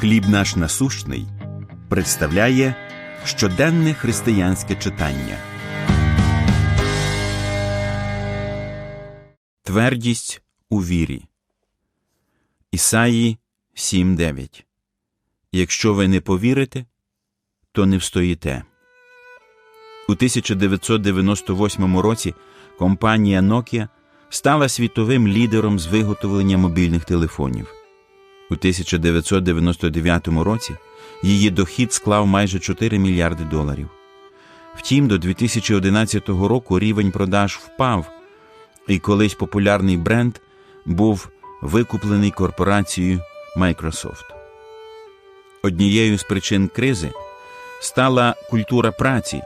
Хліб наш насущний представляє щоденне християнське читання. Твердість у вірі. Ісаї 7.9 Якщо ви не повірите, то не встоїте. У 1998 році компанія Nokia стала світовим лідером з виготовлення мобільних телефонів. У 1999 році її дохід склав майже 4 мільярди доларів. Втім, до 2011 року рівень продаж впав, і колись популярний бренд був викуплений корпорацією Microsoft. Однією з причин кризи стала культура праці,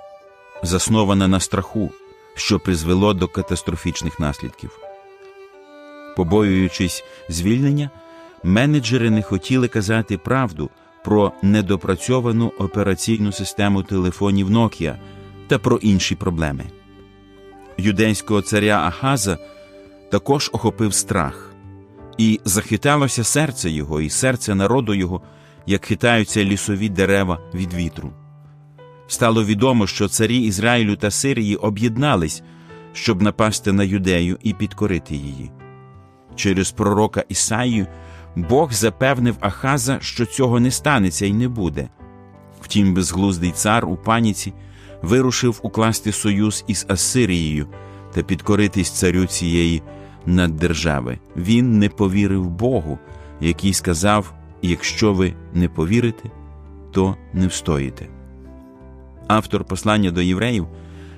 заснована на страху, що призвело до катастрофічних наслідків. Побоюючись звільнення, менеджери не хотіли казати правду про недопрацьовану операційну систему телефонів Nokia та про інші проблеми. Юдейського царя Ахаза також охопив страх, і захиталося серце його, і серце народу його, як хитаються лісові дерева від вітру. Стало відомо, що царі Ізраїлю та Сирії об'єднались, щоб напасти на юдею і підкорити її. Через пророка Ісаїю Бог запевнив Ахаза, що цього не станеться і не буде. Втім, безглуздий цар у паніці вирушив укласти союз із Асирією та підкоритись царю цієї наддержави. Він не повірив Богу, який сказав: якщо ви не повірите, то не встоїте. Автор послання до євреїв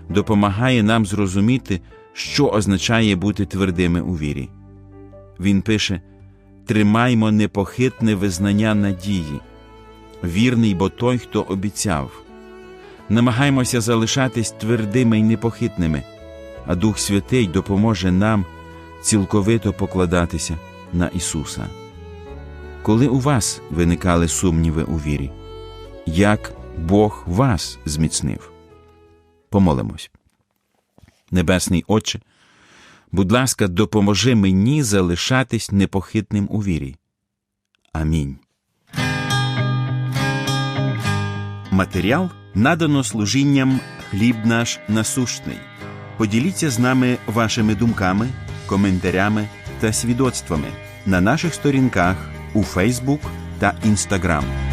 допомагає нам зрозуміти, що означає бути твердими у вірі. Він пише: тримаймо непохитне визнання надії, вірний, бо той, хто обіцяв. Намагаймося залишатись твердими і непохитними, а Дух Святий допоможе нам цілковито покладатися на Ісуса. Коли у вас виникали сумніви у вірі, як Бог вас зміцнив? Помолимось. Небесний Отче, будь ласка, допоможи мені залишатись непохитним у вірі. Амінь. Матеріал надано служінням хліб наш насущний. Поділіться з нами вашими думками, коментарями та свідоцтвами на наших сторінках у Фейсбук та Інстаграм.